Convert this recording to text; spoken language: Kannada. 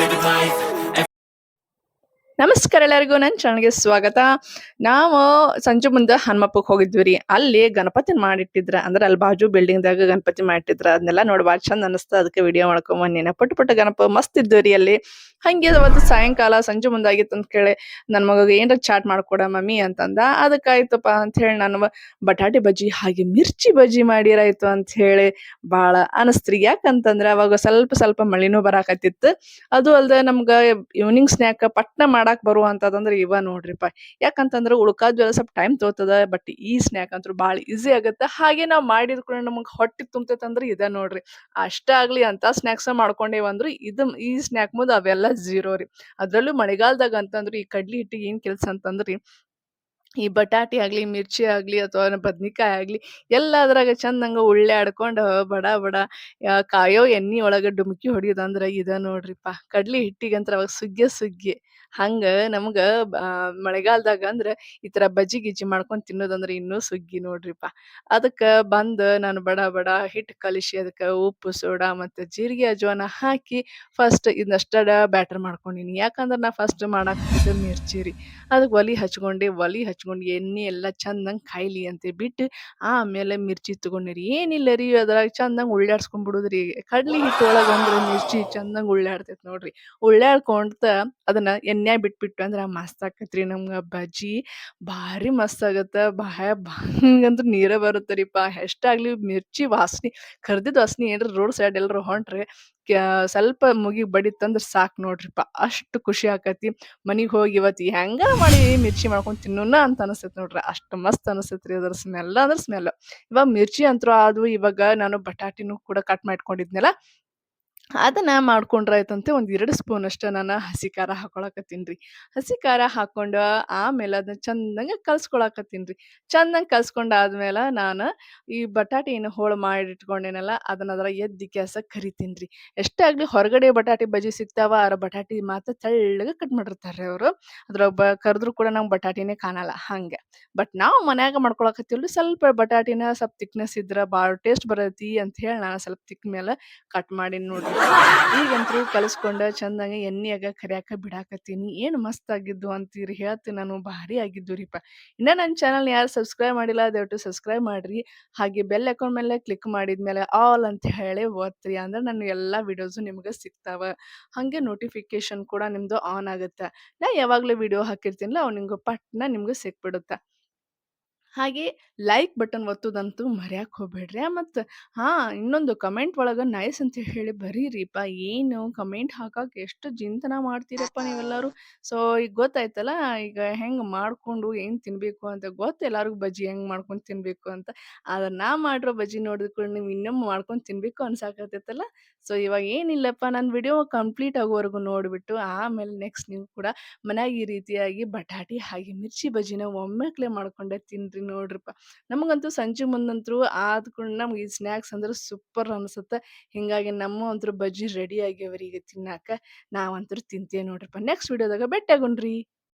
living life. ನಮಸ್ಕಾರ ಎಲ್ಲರಿಗೂ, ನನ್ನ ಚಾನಲ್ಗೆ ಸ್ವಾಗತ. ನಾವು ಸಂಜೆ ಮುಂದೆ ಹನುಮಪ್ಪಗೆ ಹೋಗಿದ್ವಿ ರೀ. ಅಲ್ಲಿ ಗಣಪತಿ ಮಾಡಿಟ್ಟಿದ್ರ, ಅಂದ್ರೆ ಅಲ್ಲಿ ಬಾಜು ಬಿಲ್ಡಿಂಗ್ದಾಗ ಗಣಪತಿ ಮಾಡಿಟ್ಟಿದ್ರ, ಅದನ್ನೆಲ್ಲ ನೋಡಿ ಭಾಳ ಚಂದ ಅನಿಸ್ತ. ಅದಕ್ಕೆ ವಿಡಿಯೋ ಮಾಡ್ಕೊಂಡ್ ಬಂದಿನ ಪುಟ್ಟ ಪುಟ್ಟ ಗಣಪ, ಮಸ್ತ್ ಇದ್ವಿ ರೀ ಅಲ್ಲಿ. ಹಂಗೆ ಅವತ್ತು ಸಾಯಂಕಾಲ, ಸಂಜೆ ಮುಂದೆ ಆಗಿತ್ತು ಅಂತ ಕೇಳಿ ನನ್ನ ಮಗಗೆ ಏನಾರ ಚಾಟ್ ಮಾಡ್ಕೊಡ ಮಮ್ಮಿ ಅಂತಂದ. ಅದಕ್ಕಾಯ್ತಪ್ಪ ಅಂತ ಹೇಳಿ ನಾನು ಬಟಾಟೆ ಬಜ್ಜಿ, ಹಾಗೆ ಮಿರ್ಚಿ ಬಜ್ಜಿ ಮಾಡಿರಾಯ್ತು ಅಂತ ಹೇಳಿ ಭಾಳ ಅನಿಸ್ತ್ರಿ ಯಾಕಂತಂದ್ರೆ ಅವಾಗ ಸ್ವಲ್ಪ ಸ್ವಲ್ಪ ಮಳಿನೂ ಬರಾಕತ್ತಿತ್ತು. ಅದು ಅಲ್ಲದೆ ನಮ್ಗ ಈವ್ನಿಂಗ್ ಸ್ನ್ಯಾಕ್ ಪಟ್ನ ಮಾಡಾಕ್ ಬರುವಂತದಂದ್ರೆ ಇವ ನೋಡ್ರಿಪ್ಪ ಯಾಕಂತಂದ್ರೆ ಉಳ್ಕಾದ್ವೆಲ್ಲ ಸ್ವಲ್ಪ ಟೈಮ್ ತೋತದ ಬಟ್ ಈ ಸ್ನ್ಯಾಕ್ ಅಂತೂ ಭಾಳ ಈಸಿ ಆಗುತ್ತೆ. ಹಾಗೆ ನಾವು ಮಾಡಿದ ಕೂಡ ನಮಗೆ ಹೊಟ್ಟೆ ತುಂಬತೈತಂದ್ರೆ ಇದ ನೋಡ್ರಿ. ಅಷ್ಟೇ ಆಗ್ಲಿ ಅಂತ ಸ್ನ್ಯಾಕ್ಸ್ ಮಾಡ್ಕೊಂಡೇವಂದ್ರೆ ಇದು ಈ ಸ್ನ್ಯಾಕ್ ಮುಂದೆ ಅವೆಲ್ಲ ಝೀರೋ ರೀ. ಅದ್ರಲ್ಲೂ ಮಳೆಗಾಲದಾಗ ಅಂತಂದ್ರೆ ಈ ಕಡ್ಲಿ ಹಿಟ್ಟಿಗೆ ಏನ್ ಕೆಲಸ ಅಂತಂದ್ರಿ ಈ ಬಟಾಟೆ ಆಗ್ಲಿ ಮಿರ್ಚಿ ಆಗ್ಲಿ ಅಥವಾ ಬದ್ನಿಕಾಯಿ ಆಗ್ಲಿ ಎಲ್ಲದ್ರಾಗ ಚಂದಂಗ ಉಳ್ಳೆ ಆಡ್ಕೊಂಡು ಬಡ ಬಡ ಕಾಯೋ ಎಣ್ಣಿ ಒಳಗ ಡುಮುಕಿ ಹೊಡಿಯೋದಂದ್ರ ಇದ ನೋಡ್ರಿಪ್ಪ. ಕಡ್ಲಿ ಹಿಟ್ಟಿಗಂತ್ರ ಅವಾಗ ಸುಗ್ಗೆ ಸುಗ್ಗಿ. ಹಂಗ ನಮ್ಗ ಆ, ಮಳೆಗಾಲದಾಗ ಅಂದ್ರ ಈ ತರ ಬಜ್ಜಿ ಗಿಜ್ಜಿ ಮಾಡ್ಕೊಂಡು ತಿನ್ನೋದಂದ್ರ ಇನ್ನೂ ಸುಗ್ಗಿ ನೋಡ್ರಿಪ್ಪ. ಅದಕ್ಕ ಬಂದ ನಾನು ಬಡ ಬಡ ಹಿಟ್ಟು ಕಲಿಸಿ ಅದಕ್ಕ ಉಪ್ಪು ಸೋಡಾ ಮತ್ತೆ ಜೀರಿಗೆ ಅಜ್ವಾನ ಹಾಕಿ ಫಸ್ಟ್ ಇದನ್ನಷ್ಟ ಬ್ಯಾಟರ್ ಮಾಡ್ಕೊಂಡಿನಿ. ಯಾಕಂದ್ರ ನಾ ಫಸ್ಟ್ ಮಾಡಾಕ್ ಮಿರ್ಚಿ ರೀ. ಅದಕ್ಕೆ ಒಲಿ ಹಚ್ಕೊಂಡೆ ಒಲಿ ಹಚ್ಕೊಂಡು, ಎಣ್ಣೆ ಎಲ್ಲ ಚಂದಂಗೆ ಕಾಯ್ಲಿ ಅಂತ ಬಿಟ್ಟು ಆಮೇಲೆ ಮಿರ್ಚಿ ತಗೊಂಡಿರಿ. ಏನಿಲ್ಲ ರೀ ಅದ್ರಾಗ ಚಂದಂಗೆ ಉಳ್ಳಾಡ್ಸ್ಕೊಂಡ್ ಬಿಡುದ್ರಿ. ಕಡ್ಲಿ ಹಿಟ್ಟು ಒಳಗೆ ಅಂದ್ರೆ ಮಿರ್ಚಿ ಚಂದಂಗೆ ಉಳ್ಳಾಡ್ತೈತೆ ನೋಡ್ರಿ. ಉಳ್ಳಾಡ್ಕೊಂತ ಅದನ್ನ ಎಣ್ಣೆ ಬಿಟ್ಬಿಟ್ಟು ಅಂದ್ರೆ ಮಸ್ತ್ ಆಕತ್ರಿ ನಮ್ಗೆ ಬಜ್ಜಿ. ಭಾರಿ ಮಸ್ತ್ ಆಗತ್ತ. ಬಾಯ ಹಂಗಂದ್ರೆ ನೀರೇ ಬರುತ್ತೆ ರೀಪ ಎಷ್ಟಾಗ್ಲಿ ಮಿರ್ಚಿ ವಾಸನೆ ಕರ್ದಿದ್ದು ವಾಸನೆ ಏನ್ರಿ ರೋಡ್ ಸೈಡ್ ಎಲ್ಲರೂ ಹೊಂಟ್ರೆ ಸ್ವಲ್ಪ ಮುಗಿ ಬಡಿತಂದ್ರೆ ಸಾಕು ನೋಡ್ರಿಪ್ಪ. ಅಷ್ಟು ಖುಷಿ ಆಕತಿ. ಮನಿಗೆ ಹೋಗಿ ಇವತ್ತು ಹೆಂಗ ಮಾಡಿ ಮಿರ್ಚಿ ಮಾಡ್ಕೊಂಡು ತಿನ್ನೋಣ ಅಂತ ಅನಿಸ್ತೈತೆ ನೋಡ್ರಿ. ಅಷ್ಟು ಮಸ್ತ್ ಅನಿಸ್ತೈತೆ ರೀ ಅದ್ರ ಸ್ಮೆಲ್. ಅಂದ್ರೆ ಸ್ಮೆಲ್. ಇವಾಗ ಮಿರ್ಚಿ ಅಂತೂ ಅದು ಇವಾಗ ನಾನು ಬಟಾಟಿನೂ ಕೂಡ ಕಟ್ ಮಾಡ್ಕೊಂಡಿದ್ನಲ್ಲ. ಅದನ್ನ ಮಾಡ್ಕೊಂಡ್ರಾಯ್ತಂತೆ ಒಂದು ಎರಡು ಸ್ಪೂನ್ ಅಷ್ಟ ನಾನು ಹಸಿ ಖಾರ ಹಾಕೊಳಕತ್ತೀನಿ ರೀ. ಹಸಿ ಖಾರ ಹಾಕೊಂಡು ಆಮೇಲೆ ಅದನ್ನ ಚಂದಂಗೆ ಕಲ್ಸ್ಕೊಳಕತ್ತೀನಿ ರೀ. ಚಂದಂಗೆ ಕಲ್ಸ್ಕೊಂಡಾದ್ಮೇಲೆ ನಾನು ಈ ಬಟಾಟಿನ ಹೋಳು ಮಾಡಿಟ್ಕೊಂಡೇನಲ್ಲ ಅದನ್ನ ಅದರ ಎದ್ದಿ ಕ್ಯಾಸ ಕರಿತೀನಿ ರೀ. ಎಷ್ಟೇ ಆಗಲಿ ಹೊರಗಡೆ ಬಟಾಟೆ ಬಜ್ಜಿ ಸಿಗ್ತಾವ ಅದ್ರ ಬಟಾಟಿ ಮಾತ್ರ ತೆಳ್ಳಗೆ ಕಟ್ ಮಾಡಿರ್ತಾರೆ ಅವರು. ಅದ್ರ ಬ ಕರೆದ್ರೂ ಕೂಡ ನಂಗೆ ಬಟಾಟಿನೇ ಕಾಣಲ್ಲ ಹಂಗೆ. ಬಟ್ ನಾವು ಮನ್ಯಾಗ ರೀ ಸ್ವಲ್ಪ ಬಟಾಟಿನ ಸ್ವಲ್ಪ ತಿಕ್ನೆಸ್ ಇದ್ರೆ ಭಾಳ ಟೇಸ್ಟ್ ಬರತಿ ಅಂತ ಹೇಳಿ ನಾನು ಸ್ವಲ್ಪ ತಿಕ್ ಮೇಲೆ ಕಟ್ ಮಾಡಿ ನೋಡ್ರಿ. ಈಗಂತೂ ಕಲಿಸ್ಕೊಂಡ ಚಂದಂಗೆ ಎಣ್ಣೆಯಾಗ ಕರಿಯಾಕ ಬಿಡಾಕತ್ತೀನಿ. ಏನು ಮಸ್ತ್ ಆಗಿದ್ದು ಅಂತೀರಿ? ಹೇಳ್ತೀನಿ ನಾನು, ಭಾರಿ ಆಗಿದ್ದು ರೀಪ. ಇನ್ನ ನನ್ನ ಚಾನಲ್ ಯಾರು ಸಬ್ಸ್ಕ್ರೈಬ್ ಮಾಡಿಲ್ಲ, ದಯವಿಟ್ಟು ಸಬ್ಸ್ಕ್ರೈಬ್ ಮಾಡ್ರಿ. ಹಾಗೆ ಬೆಲ್ ಅಕೌಂಟ್ ಮೇಲೆ ಕ್ಲಿಕ್ ಮಾಡಿದ್ಮೇಲೆ ಆಲ್ ಅಂತ ಹೇಳಿ ಓದ್ರಿ ಅಂದ್ರೆ ನನ್ನ ಎಲ್ಲ ವಿಡಿಯೋಸು ನಿಮ್ಗೆ ಸಿಗ್ತಾವ. ಹಾಗೆ ನೋಟಿಫಿಕೇಶನ್ ಕೂಡ ನಿಮ್ದು ಆನ್ ಆಗುತ್ತೆ. ನಾ ಯಾವಾಗಲೂ ವಿಡಿಯೋ ಹಾಕಿರ್ತೀನಿ ಅವು ನಿಮ್ಗೆ ಪಟ್ನ ನಿಮ್ಗೆ ಸಿಕ್ಬಿಡುತ್ತೆ. ಹಾಗೆ ಲೈಕ್ ಬಟನ್ ಒತ್ತುದಂತೂ ಮರ್ಯಾಕೆ ಹೋಗ್ಬೇಡ್ರಿ. ಮತ್ತು ಹಾಂ, ಇನ್ನೊಂದು ಕಮೆಂಟ್ ಒಳಗೆ ನೈಸ್ ಅಂತ ಹೇಳಿ ಬರೀರಿಪ್ಪ. ಏನು ಕಮೆಂಟ್ ಹಾಕಕ್ಕೆ ಎಷ್ಟು ಚಿಂತನ ಮಾಡ್ತೀರಪ್ಪ ನೀವೆಲ್ಲರೂ? ಸೊ ಈಗ ಗೊತ್ತಾಯ್ತಲ್ಲ, ಈಗ ಹೆಂಗೆ ಮಾಡಿಕೊಂಡು ಏನು ತಿನ್ನಬೇಕು ಅಂತ. ಗೊತ್ತು ಎಲ್ಲರಿಗೂ ಬಜ್ಜಿ ಹೆಂಗೆ ಮಾಡ್ಕೊಂಡು ತಿನ್ನಬೇಕು ಅಂತ. ಆದ್ರೆ ನಾ ಮಾಡಿರೋ ಬಜ್ಜಿ ನೋಡಿದ್ಕೊಂಡು ನೀವು ಇನ್ನೊಮ್ಮೆ ಮಾಡ್ಕೊಂಡು ತಿನ್ನಬೇಕು ಅನ್ಸಾಕತ್ತೈತಲ್ಲ. ಸೊ ಇವಾಗ ಏನಿಲ್ಲಪ್ಪ ನನ್ನ ವಿಡಿಯೋ ಕಂಪ್ಲೀಟ್ ಆಗೋವರೆಗೂ ನೋಡಿಬಿಟ್ಟು ಆಮೇಲೆ ನೆಕ್ಸ್ಟ್ ನೀವು ಕೂಡ ಮನ್ಯಾಗ ಈ ರೀತಿಯಾಗಿ ಬಟಾಟಿ ಹಾಗೆ ಮಿರ್ಚಿ ಬಜ್ಜಿನ ಒಮ್ಮೆಕ್ಲೆ ಮಾಡ್ಕೊಂಡೆ ತಿನ್ರಿ ನೋಡ್ರಿಪ್ಪ. ನಮಗಂತೂ ಸಂಜೆ ಮುಂದಂತೂ ಆದ್ಕೊಂಡು ನಮ್ಗೆ ಈ ಸ್ನ್ಯಾಕ್ಸ್ ಅಂದ್ರೆ ಸೂಪರ್ ಅನ್ಸುತ್ತೆ. ಹಿಂಗಾಗಿ ನಮ್ಮ ಅಂತೂ ಬಜ್ಜಿ ರೆಡಿ ಆಗ್ಯಾವ್ರಿ ಈಗ ತಿನ್ನಾಕ. ನಾವಂತೂ ತಿಂತೇವೆ ನೋಡ್ರಿಪ್ಪ. ನೆಕ್ಸ್ಟ್ ವಿಡಿಯೋದಾಗ ಭೇಟಿಯಾಗೋಣ್ರಿ.